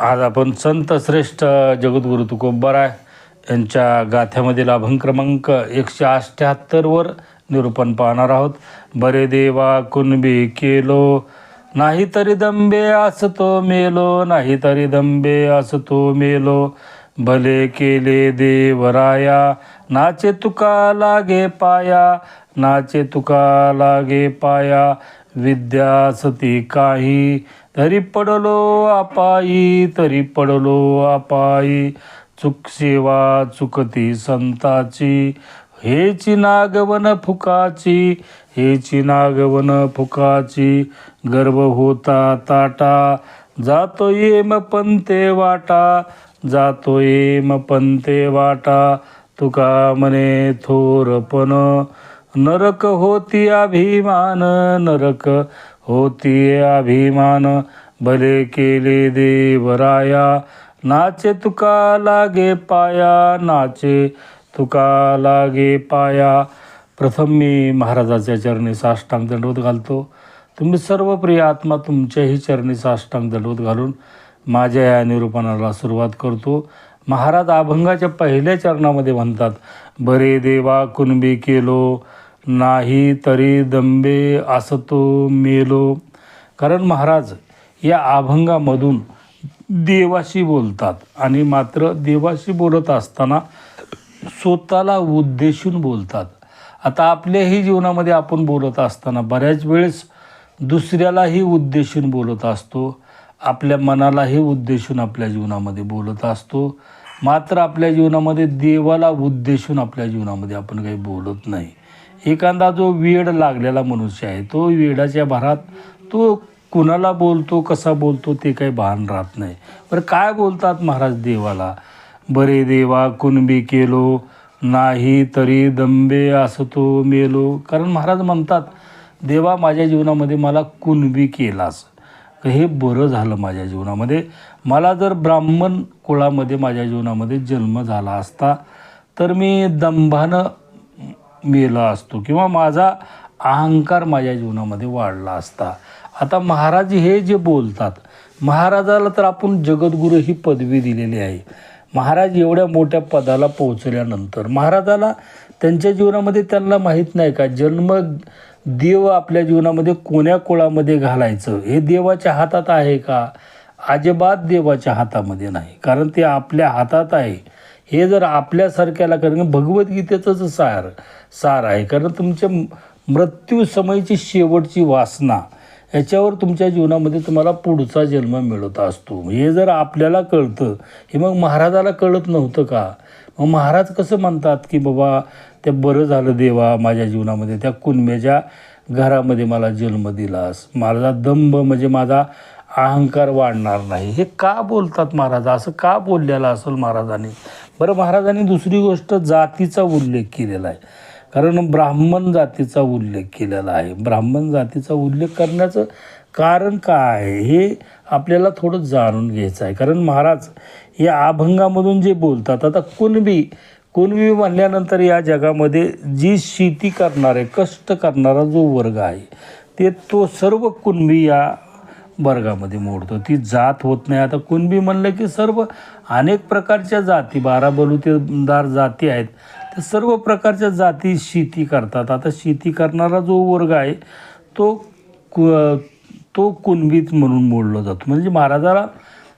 आज आपण संत श्रेष्ठ जगद्गुरु तुकोबराय यांच्या गाथ्यामधील अभंग क्रमांक एकशे अठ्ठ्याहत्तरवर निरूपण पाहणार आहोत. बरे देवा कुणबी केलो नाही तरी दंबे असतो मेलो नाही तरी दंबे असतो मेलो. भले केले देवराया नाचे तुका लागे पाया नाचे तुका लागे पाया. विद्या सती काही तरी पडलो अपायी तरी पडलो अपायी चुक सेवा चुकती संताची. हेची नागवन फुकाची हेची नागवन फुकाची. गर्भ होता ताटा. जातो येम पंते वाटा. जातो येम पंते वाटा. तुका म्हणे थोरपण नरक होती अभिमान नरक होती अभिमान भले केले देवराया. नाचे तुका लागे पाया नाचे तुका लागे पाया. प्रथम मी महाराजाच्या चरणी साष्टांग दंडवत घालतो. तुम्ही सर्व प्रिय आत्मा तुमच्याही चरणी साष्टांग दंडवत घालून माझ्या या निरूपणाला सुरुवात करतो. महाराज अभंगाच्या पहिल्या चरणामध्ये म्हणतात बरे देवा कुणबी केलो नाही तरी दंबे असतो मेलो. कारण महाराज या अभंगामधून देवाशी बोलतात आणि मात्र देवाशी बोलत असताना स्वतःला उद्देशून बोलतात. आता आपल्याही जीवनामध्ये आपण बोलत असताना बऱ्याच वेळेस दुसऱ्यालाही उद्देशून बोलत असतो. आपल्या मनालाही उद्देशून आपल्या जीवनामध्ये बोलत असतो. मात्र आपल्या जीवनामध्ये देवाला उद्देशून आपल्या जीवनामध्ये आपण काही बोलत नाही. एखादा जो वेड लागलेला मनुष्य आहे तो वेडाच्या भरात तो कुणाला बोलतो कसा बोलतो ते काही भान राहत नाही. बरं काय बोलतात महाराज देवाला? बरे देवा कुणबी केलो नाही तरी दंबे असतो मेलो. कारण महाराज म्हणतात देवा माझ्या जीवनामध्ये मला कुणबी केलास. हे बरं झालं माझ्या जीवनामध्ये. मला जर ब्राह्मण कुळामध्ये माझ्या जीवनामध्ये जन्म झाला असता तर मी दंभानं मेला असतो किंवा माझा अहंकार माझ्या जीवनामध्ये वाढला असता. आता महाराज हे जे बोलतात महाराजाला तर आपण जगद्गुरू ही पदवी दिलेली आहे. महाराज एवढ्या मोठ्या पदाला पोहोचल्यानंतर महाराजाला त्यांच्या जीवनामध्ये त्यांना माहीत नाही का जन्म देव आपल्या जीवनामध्ये कोण्या कुळामध्ये घालायचं हे देवाच्या हातात आहे का? अजिबात देवाच्या हातामध्ये नाही कारण ते आपल्या हातात आहे. हे जर आपल्यासारख्याला कारण भगवद्गीतेचंच सार सार आहे कारण तुमच्या मृत्यूसमयची शेवटची वासना याच्यावर तुमच्या जीवनामध्ये तुम्हाला पुढचा जन्म मिळत असतो. हे जर आपल्याला कळतं हे मग महाराजाला कळत नव्हतं का? मग महाराज कसं म्हणतात की बाबा ते बरं झालं देवा माझ्या जीवनामध्ये त्या कुणब्याच्या घरामध्ये मला जन्म दिलास. माझा दंभ म्हणजे माझा अहंकार वाढणार नाही. हे का बोलतात महाराज? असं का बोललेलं असेल महाराजांनी? बरं महाराजांनी दुसरी गोष्ट जातीचा उल्लेख केलेला आहे. कारण ब्राह्मण जातीचा उल्लेख केलेला आहे. ब्राह्मण जातीचा उल्लेख करण्याचं कारण काय आहे हे आपल्याला थोडं जाणून घ्यायचं आहे. कारण महाराज या अभंगामधून जे बोलतात आता कुणबी कुणबी म्हणल्यानंतर या जगामध्ये जी शेती करणारे कष्ट करणारा जो वर्ग आहे ते तो सर्व कुणबी या वर्गामध्ये मोडतो. ती जात होत नाही. आता कुणबी म्हणलं की सर्व अनेक प्रकारच्या जाती बारा बलुतेदार जाती आहेत. त्या सर्व प्रकारच्या जाती शेती करतात. आता शेती करणारा जो वर्ग आहे तो कु तो कुणबीत म्हणून मोडला जातो. म्हणजे महाराजाला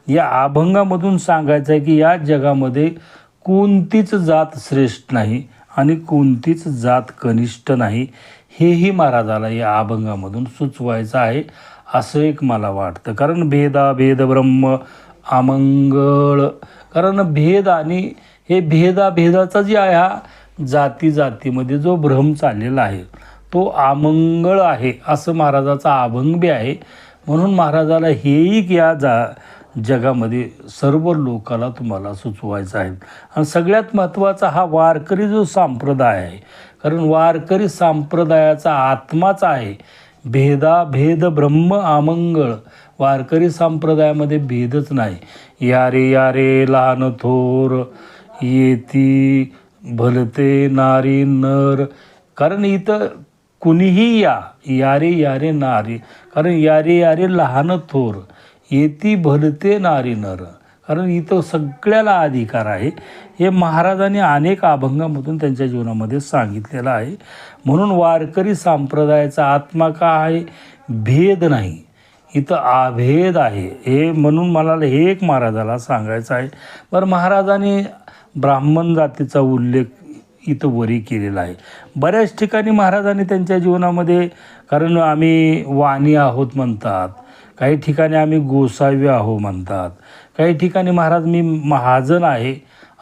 या अभंगामधून सांगायचं आहे की या जगामध्ये कोणतीच जात श्रेष्ठ नाही आणि कोणतीच जात कनिष्ठ नाही. हेही महाराजाला या अभंगामधून सुचवायचं आहे. असं एक मला वाटतं. कारण भेदा भेद ब्रह्म अमंगळ. कारण भेद आणि हे भेदा भेदाचा जे आहे हा जाती जातीमध्ये जो भ्रम चाललेला आहे तो अमंगळ आहे असं महाराजाचा अभंग बी आहे. म्हणून महाराजाला हेही या जा जगामध्ये सर्व लोकाला तुम्हाला सुचवायचं आहे. आणि सगळ्यात महत्त्वाचा हा वारकरी जो संप्रदाय आहे कारण वारकरी संप्रदायाचा आत्माच आहे भेदा भेद ब्रह्म आमंगळ. वारकरी संप्रदायामध्ये भेदच नाही. यारे यारे लहान थोर. येती भलते नारी नर. कारण इथं कुणीही या यारे यारे नारी. कारण यारे यारे लहान थोर. येती भलते नारी नर. कारण इथं सगळ्याला अधिकार आहे. हे महाराजांनी अनेक अभंगामधून त्यांच्या जीवनामध्ये सांगितलेलं आहे. म्हणून वारकरी संप्रदायाचा आत्मा का आहे? भेद नाही. इथं अभेद आहे. हे म्हणून मला हे एक महाराजाला सांगायचं आहे. बरं महाराजांनी ब्राह्मण जातीचा उल्लेख इथं वरी केलेला आहे. बऱ्याच ठिकाणी महाराजांनी त्यांच्या जीवनामध्ये कारण आम्ही वाणी आहोत म्हणतात. काही ठिकाणी आम्ही गोसावी आहो म्हणतात. काही ठिकाणी महाराज मी महाजन आहे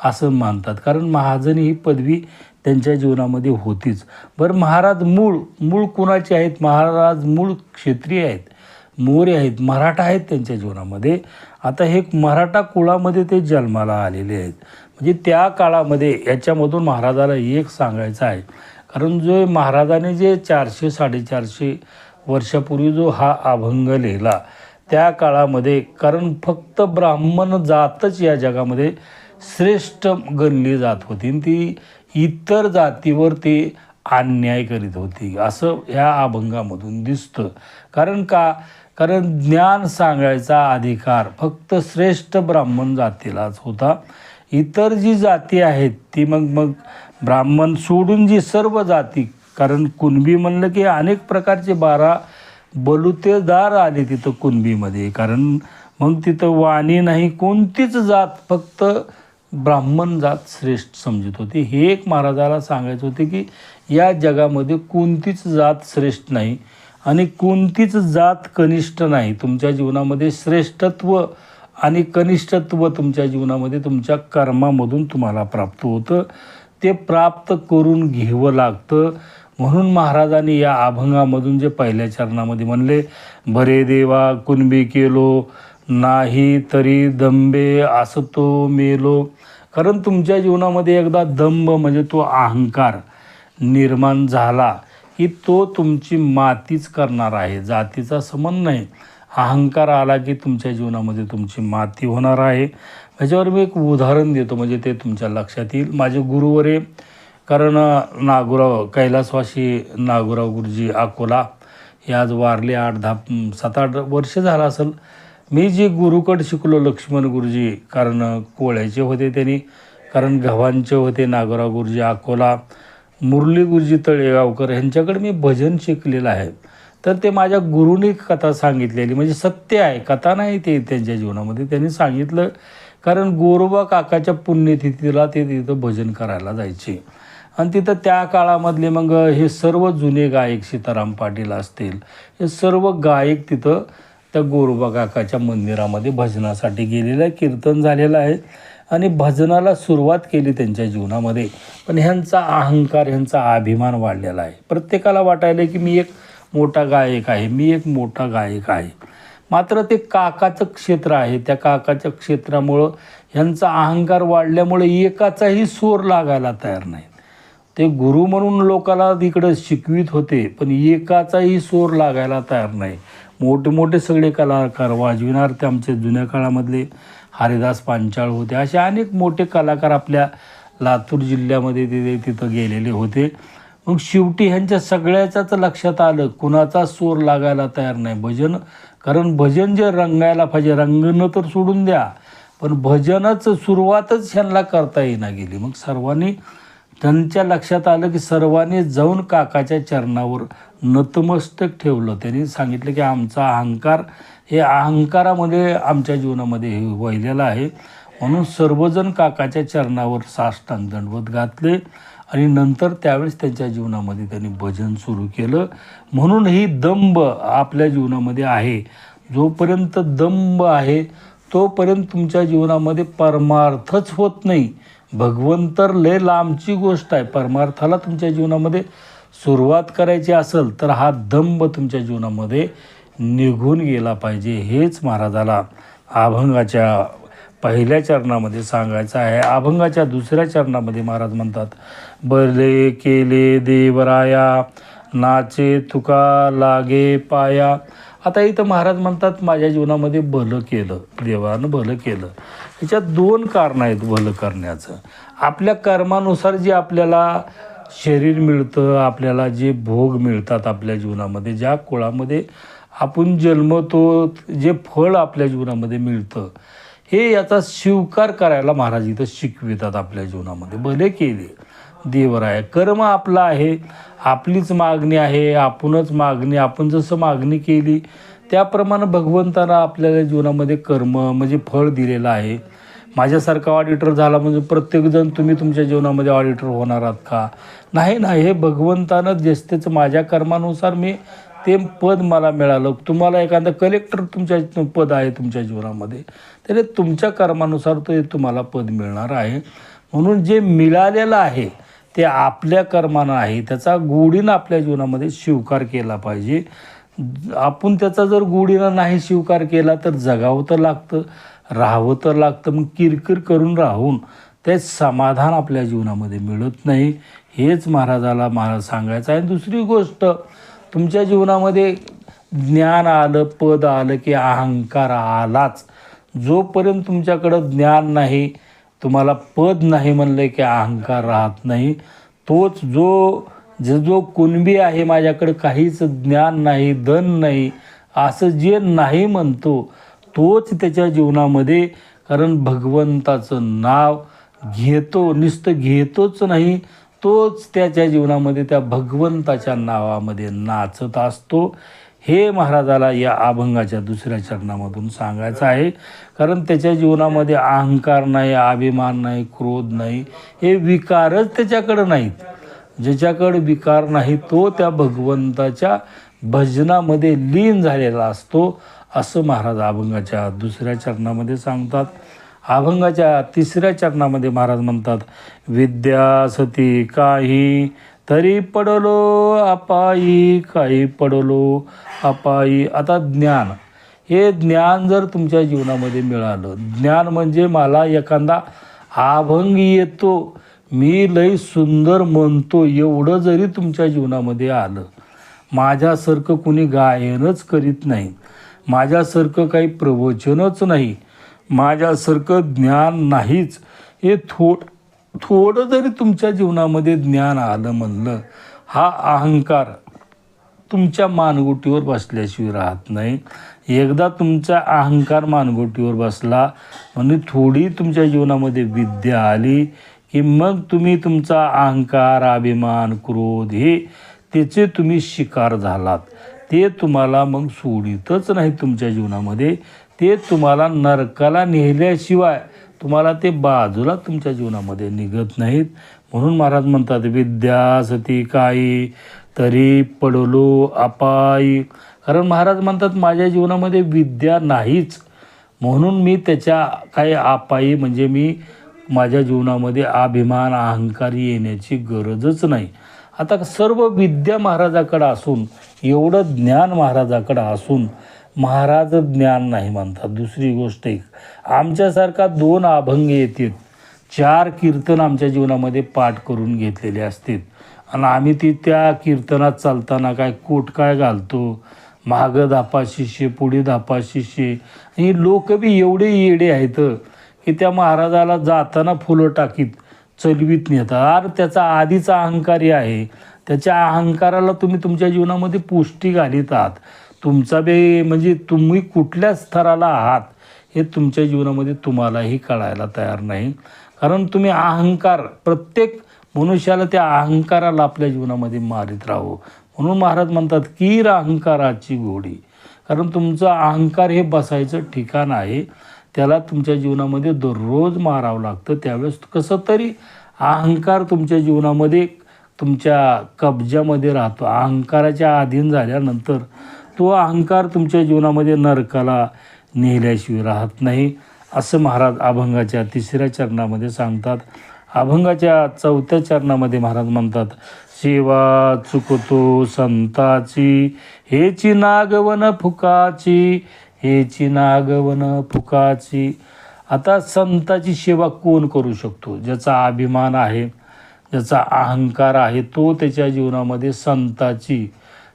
असं मानतात. कारण महाजन ही पदवी त्यांच्या जीवनामध्ये होतीच. बरं महाराज मूळ मूळ कुणाचे आहेत? महाराज मूळ क्षेत्रीय आहेत मोरे आहेत मराठा आहेत त्यांच्या जीवनामध्ये. आता हे मराठा कुळामध्ये ते जन्माला आलेले आहेत. म्हणजे त्या काळामध्ये याच्यामधून महाराजाला एक सांगायचं आहे. कारण जो महाराजाने जे चारशे साडेचारशे वर्षापूर्वी जो हा अभंग लिहिला त्या काळामध्ये कारण फक्त ब्राह्मण जातच या जगामध्ये श्रेष्ठ गणली जात होती. आणि ती इतर जातीवर ते अन्याय करीत होती. असं ह्या अभंगामधून दिसतं. कारण का? कारण ज्ञान सांगायचा अधिकार फक्त श्रेष्ठ ब्राह्मण जातीलाच होता. इतर जी जाती आहेत ती मग मग ब्राह्मण सोडून जी सर्व जाती कारण कुणबी म्हणलं की अनेक प्रकारचे बारा बलुतेदार आले तिथं कुणबीमध्ये. कारण मग तिथं वाणी नाही कोणतीच जात फक्त ब्राह्मण जात श्रेष्ठ समजत होती. हे एक महाराजाला सांगायचं होते की या जगामध्ये कोणतीच जात श्रेष्ठ नाही आणि कोणतीच जात कनिष्ठ नाही. तुमच्या जीवनामध्ये श्रेष्ठत्व आणि कनिष्ठत्व तुमच्या जीवनामध्ये तुमच्या कर्मामधून तुम्हाला प्राप्त होतं. ते प्राप्त करून घ्यावं लागतं. म्हणून महाराजांनी या अभंगामधून जे पहिल्या चरणामध्ये म्हणले बरे देवा कुणबी केलो नाही तरी दंबे असतो मेलो. कारण तुमच्या जीवनामध्ये एकदा दंभ म्हणजे तो अहंकार निर्माण झाला की तो तुमची मातीच करणार आहे जातीचा संबंध नाही. अहंकार आला की तुमच्या जीवनामध्ये तुमची माती होणार आहे. ह्याच्यावर मी एक उदाहरण देतो म्हणजे ते तुमच्या लक्षात येईल. माझे गुरुवरे कारण नागुराव कैलासवासी नागुराव गुरुजी अकोला हे आज वारले आठ दहा सात आठ वर्ष झालं असेल. मी जे गुरुकड शिकलो लक्ष्मण गुरुजी कारण कोळ्याचे होते त्यांनी कारण गव्हांचे होते नागोराव गुरुजी अकोला मुरली गुरुजी तळेगावकर ह्यांच्याकडे मी भजन शिकलेलं आहे. तर ते माझ्या गुरुनी कथा सांगितलेली म्हणजे सत्य आहे कथा नाही ते त्यांच्या जीवनामध्ये. त्यांनी सांगितलं कारण गोरोबा काकाच्या पुण्यतिथीला ते तिथं भजन करायला जायचे. आणि तिथं त्या काळामधले मग हे सर्व जुने गायक सीताराम पाटील असतील हे सर्व गायक तिथं त्या गोरोबा काकाच्या मंदिरामध्ये भजनासाठी गेलेलं आहे कीर्तन झालेलं आहे आणि भजनाला सुरुवात केली त्यांच्या जीवनामध्ये. पण ह्यांचा अहंकार ह्यांचा अभिमान वाढलेला आहे. प्रत्येकाला वाटायला की मी एक मोठा गायक आहे मी एक मोठा गायक आहे. मात्र ते काकाचं क्षेत्र आहे त्या काकाच्या क्षेत्रामुळं ह्यांचा अहंकार वाढल्यामुळे एकाचाही सूर लागायला तयार नाही ते गुरु म्हणून लोकाला तिकडं शिकवित होते पण एकाचाही सोर लागायला तयार नाही. मोठे मोठे सगळे कलाकार वाजविणार ते आमचे जुन्या काळामधले हरिदास पांचाळ होते. असे अनेक मोठे कलाकार आपल्या लातूर जिल्ह्यामध्ये तिथे तिथं गेलेले होते. मग शेवटी ह्यांच्या सगळ्याच्याच लक्षात आलं कुणाचा सूर लागायला तयार नाही. भजन कारण भजन जे रंगायला पाहिजे रंगणं तर सोडून द्या पण भजनच सुरुवातच ह्यांना करता येईना गेली. मग सर्वांनी त्यांच्या लक्षात आलं की सर्वांनी जाऊन काकाच्या चरणावर नतमस्तक ठेवलं. त्यांनी सांगितलं की आमचा अहंकार हे अहंकारामध्ये आमच्या जीवनामध्ये हे वहिलेलं आहे. म्हणून सर्वजण काकाच्या चरणावर साष्टांग दंडवत घातले आणि नंतर त्यावेळेस त्यांच्या जीवनामध्ये त्यांनी भजन सुरू केलं. म्हणून ही दंभ आपल्या जीवनामध्ये आहे. जोपर्यंत दंभ आहे तोपर्यंत तुमच्या जीवनामध्ये परमार्थच होत नाही. भगवंत लय लांबची गोष्ट आहे. परमार्थाला तुमच्या जीवनामध्ये सुरुवात करायची असेल तर हा दंभ तुमच्या जीवनामध्ये निघून गेला पाहिजे हेच महाराजाला अभंगाच्या पहिल्या चरणामध्ये सांगायचं आहे. अभंगाच्या दुसऱ्या चरणामध्ये महाराज म्हणतात बले केले देवराया नाचे तुका लागे पाया. आता इथं महाराज म्हणतात माझ्या जीवनामध्ये भलं केलं देवानं भलं केलं. ह्याच्यात दोन कारणं आहेत भलं करण्याचं. आपल्या कर्मानुसार जे आपल्याला शरीर मिळतं आपल्याला जे भोग मिळतात आपल्या जीवनामध्ये ज्या कुळामध्ये आपण जन्मतो जे फळ आपल्या जीवनामध्ये मिळतं हे याचा स्वीकार करायला महाराज इथं शिकवितात आपल्या जीवनामध्ये. भले केले. देवराय कर्म आपलं आहे. आपलीच मागणी आहे आपणच मागणी आपण जसं मागणी केली त्याप्रमाणे भगवंतानं आपल्याला जीवनामध्ये कर्म म्हणजे फळ दिलेलं आहे. माझ्यासारखा ऑडिटर झाला म्हणजे प्रत्येकजण तुम्ही तुमच्या जीवनामध्ये ऑडिटर होणार आहात का? नाही ना हे भगवंतानं ज्येष्ठेचं माझ्या कर्मानुसार मी ते पद मला मिळालं. तुम्हाला एखादं कलेक्टर तुमच्या पद आहे तुमच्या जीवनामध्ये तरी तुमच्या कर्मानुसार ते तुम्हाला पद मिळणार आहे. म्हणून जे मिळालेलं आहे ते आपल्या कर्मानं आहे. त्याचा गोडीनं आपल्या जीवनामध्ये स्वीकार केला पाहिजे. आपण त्याचा जर गोडीनं नाही स्वीकार केला तर जगावं तर लागतं राहावं तर लागतं. मग किरकिर करून राहून ते समाधान आपल्या जीवनामध्ये मिळत नाही. हेच महाराजाला महाराज सांगायचं आहे. दुसरी गोष्ट तुमच्या जीवनामध्ये ज्ञान आलं पद आलं की अहंकार आलाच. जोपर्यंत तुमच्याकडं ज्ञान नाही तुम्हाला पद नाही म्हणलं की अहंकार राहत नाही तोच जो जो जो कुणबी आहे माझ्याकडं काहीच ज्ञान नाही धन नाही असं जे नाही म्हणतो तोच त्याच्या जीवनामध्ये कारण भगवंताचं नाव घेतो नुसतं घेतोच नाही तोच त्याच्या जीवनामध्ये त्या भगवंताच्या नावामध्ये नाचत असतो. हे महाराजाला या अभंगाच्या दुसऱ्या चरणामधून सांगायचं आहे. कारण त्याच्या जीवनामध्ये अहंकार नाही अभिमान नाही क्रोध नाही हे विकारच त्याच्याकडं नाहीत. ज्याच्याकडे विकार नाही तो त्या भगवंताच्या भजनामध्ये लीन झालेला असतो असं महाराज अभंगाच्या दुसऱ्या चरणामध्ये सांगतात. अभंगाच्या तिसऱ्या चरणामध्ये महाराज म्हणतात विद्या सती काही तरी पडलो अपायी काही पडलो अपायी आता ज्ञान. हे ज्ञान जर तुमच्या जीवनामध्ये मिळालं ज्ञान म्हणजे मला एखादा अभंग येतो मी लई सुंदर म्हणतो एवढं जरी तुमच्या जीवनामध्ये आलं माझ्यासारखं कुणी गायनच करीत नाही माझ्यासारखं काही प्रवचनच नाही माझ्यासारखं ज्ञान नाहीच हे थोड थोडं जरी तुमच्या जीवनामध्ये ज्ञान आलं म्हणलं हा अहंकार तुमच्या मानगुटीवर बसल्याशिवाय राहत नाही. एकदा तुमचा अहंकार मानगुटीवर बसला म्हणजे थोडी तुमच्या जीवनामध्ये विद्या आली की मग तुम्ही तुमचा अहंकार अभिमान क्रोध हे त्याचे तुम्ही शिकार झालात. ते तुम्हाला मग सोडितच नाही तुमच्या जीवनामध्ये. ते तुम्हाला नरकाला नेल्याशिवाय तुम्हाला ते बाजूला तुमच्या जीवनामध्ये निघत नाहीत. म्हणून महाराज म्हणतात विद्या सती काही तरी पडलो अपायी कारण महाराज म्हणतात माझ्या जीवनामध्ये विद्या नाहीच. म्हणून मी त्याच्या काही अपायी म्हणजे मी माझ्या जीवनामध्ये अभिमान अहंकार येण्याची गरजच नाही. आता सर्व विद्या महाराजाकडं असून एवढं ज्ञान महाराजाकडं असून महाराज ज्ञान नाही म्हणतात दुसरी गोष्ट एक आमच्यासारखा दोन अभंग येतील. चार कीर्तन आमच्या जीवनामध्ये पाठ करून घेतलेले असतील. आणि आम्ही ती त्या कीर्तनात चालताना काय कोट काय घालतो? मागं धापा शिष्य पुढे धापा शिष्य. आणि लोक बी एवढे येडे आहेत. की त्या महाराजाला जाताना फुलं टाकीत चलवीत नेतात आर त्याचा आधीचा अहंकारी आहे. त्याच्या अहंकाराला तुम्ही तुमच्या जीवनामध्ये पुष्टी घालीत आहात. तुमचा बे म्हणजे तुम्ही कुठल्या स्तराला आहात हे तुमच्या जीवनामध्ये तुम्हालाही कळायला तयार नाही. कारण तुम्ही अहंकार प्रत्येक मनुष्याला त्या अहंकाराला आपल्या जीवनामध्ये मारित राहू. म्हणून महाराज म्हणतात कीर अहंकाराची गोडी कारण तुमचं अहंकार हे बसायचं ठिकाण आहे. त्याला तुमच्या जीवनामध्ये दररोज मारावं लागतं. त्यावेळेस कसं तरी अहंकार तुमच्या जीवनामध्ये तुमच्या कब्जामध्ये राहतो. अहंकाराच्या अधीन झाल्यानंतर तो अहंकार तुमच्या जीवनामध्ये नरकाला नेल्याशिवाय राहत नाही असं महाराज अभंगाच्या तिसऱ्या चरणामध्ये सांगतात. अभंगाच्या चौथ्या चरणामध्ये महाराज म्हणतात सेवा चुकतो संताची हेची नागवन फुकाची हेची नागवन फुकाची. आता संताची सेवा कोण करू शकतो? ज्याचा अभिमान आहे ज्याचा अहंकार आहे तो त्याच्या जीवनामध्ये संताची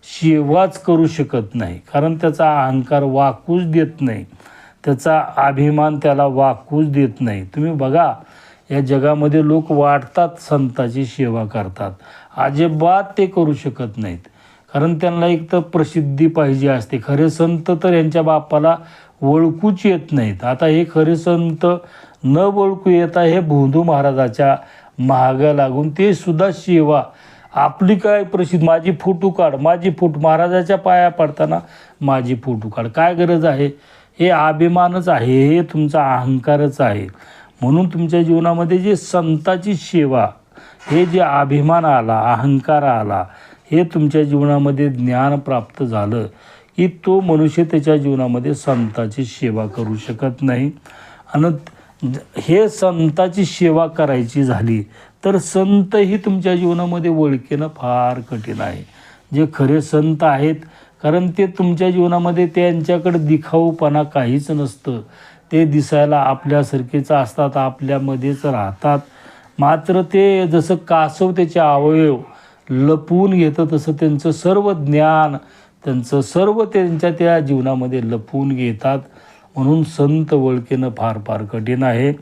सेवाच करू शकत नाही. कारण त्याचा अहंकार वाकूच देत नाही. त्याचा अभिमान त्याला वाकूच देत नाही. तुम्ही बघा या जगामध्ये लोक वाटतात संताची सेवा करतात. अजिबात ते करू शकत नाहीत. कारण त्यांना एक तर प्रसिद्धी पाहिजे असते. खरे संत तर यांच्या बापाला ओळखूच येत नाहीत. आता हे खरे संत न ओळखू येता हे भोंदू महाराजाच्या महागा लागून. ते सुद्धा सेवा. आपली काय प्रसिद्ध? माझी फोटो काढ. माझी फोटो. महाराजाच्या पाया पडताना माझी फोटो काढ. काय गरज आहे? हे अभिमानच आहे. हे तुमचा अहंकारच आहे. म्हणून तुमच्या जीवनामध्ये जे संताची सेवा हे जे अभिमान आला अहंकार आला हे तुमच्या जीवनामध्ये ज्ञान प्राप्त झालं की तो मनुष्य त्याच्या जीवनामध्ये संताची सेवा करू शकत नाही. आणि हे संताची सेवा करायची झाली तर संत ही तुमच्या जीवनामध्ये ओळखणं फार कठीण आहे. जे खरे संत आहेत कारण ते तुमच्या जीवनामध्ये त्यांच्याकडे दिखाऊपणा काहीच नसतं. ते दिसायला आपल्यासारखेच असतात आपल्यामध्येच राहतात. मात्र ते जसं कासव त्याचे अवयव लपवून घेतं तसं त्यांचं सर्व ज्ञान त्यांचं सर्व त्यांच्या त्या जीवनामध्ये लपवून घेतात. म्हणून संत ओळखणं फार फार कठीण आहे.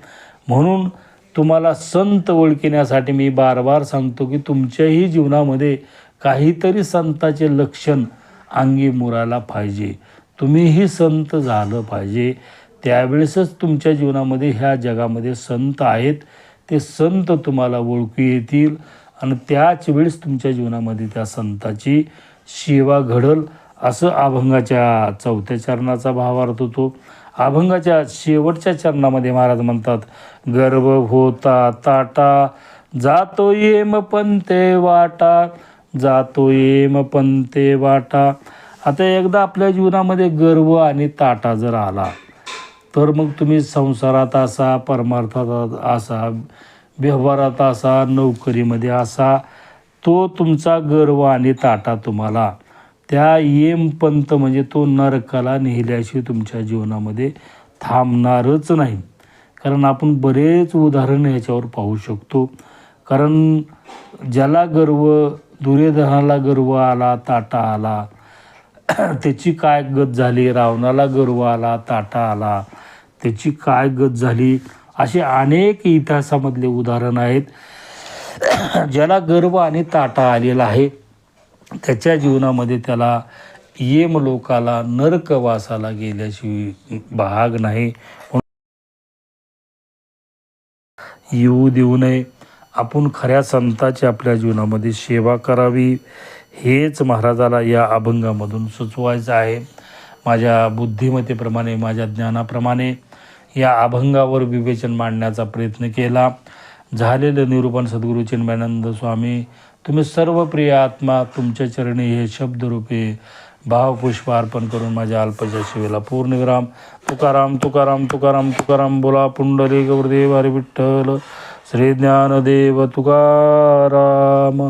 म्हणून तुम्हाला संत ओळखण्यासाठी मी बार बार सांगतो की तुमच्याही जीवनामध्ये काहीतरी संताचे लक्षण अंगी मुरायला पाहिजे. तुम्हीही संत झालं पाहिजे. त्यावेळेसच तुमच्या जीवनामध्ये ह्या जगामध्ये संत आहेत. ते संत तुम्हाला ओळखू येतील. आणि त्याच वेळेस तुमच्या जीवनामध्ये त्या संताची सेवा घडल असं अभंगाच्या चौथ्या चरणाचा भावार्थ होतो. अभंगाच्या शेवटच्या चरणामध्ये महाराज म्हणतात गर्भ होता ताटा जातो येम पंते वाटा जातो येम पंते वाटा. आता एकदा आपल्या जीवनामध्ये गर्व आणि ताटा जर आला तर मग तुम्ही संसारात असा परमार्थात असा व्यवहारात असा नोकरीमध्ये असा तो तुमचा गर्व आणि ताटा तुम्हाला. त्या येमपंत म्हणजे तो नरकाला नेल्याशिवाय तुमच्या जीवनामध्ये थांबणारच नाही. कारण आपण बरेच उदाहरण ह्याच्यावर पाहू शकतो. कारण ज्याला गर्व दुर्योधनाला गर्व आला ताटा आला त्याची काय गत झाली रावणाला गर्व आला ताटा आला त्याची काय गत झाली असे अनेक इतिहासामधले उदाहरण आहेत. ज्याला गर्व आणि ताटा आलेला आहे. त्याच्या जीवनामध्ये त्याला येम लोकाला नरकवासाला गेल्याशिवाय भाग नाही. येऊ देऊ नये. आपण खऱ्या संताची आपल्या जीवनामध्ये सेवा करावी. हेच महाराजाला या अभंगामधून सुचवायचं आहे. माझ्या बुद्धिमत्तेप्रमाणे माझ्या ज्ञानाप्रमाणे या अभंगावर विवेचन मांडण्याचा प्रयत्न केला. झालेलं निरूपण सद्गुरू चिन्मयानंद स्वामी तुम्ही सर्व प्रिय आत्मा तुमच्या चरणी हे शब्दरूपे भावपुष्प अर्पण करून माझ्या अल्पच्या शिवेला पूर्णविराम तुकाराम तुकाराम तुकाराम तुकाराम बोला पुंडली गौरदेव हरी विठ्ठल श्री ज्ञानदेव तुकाराम.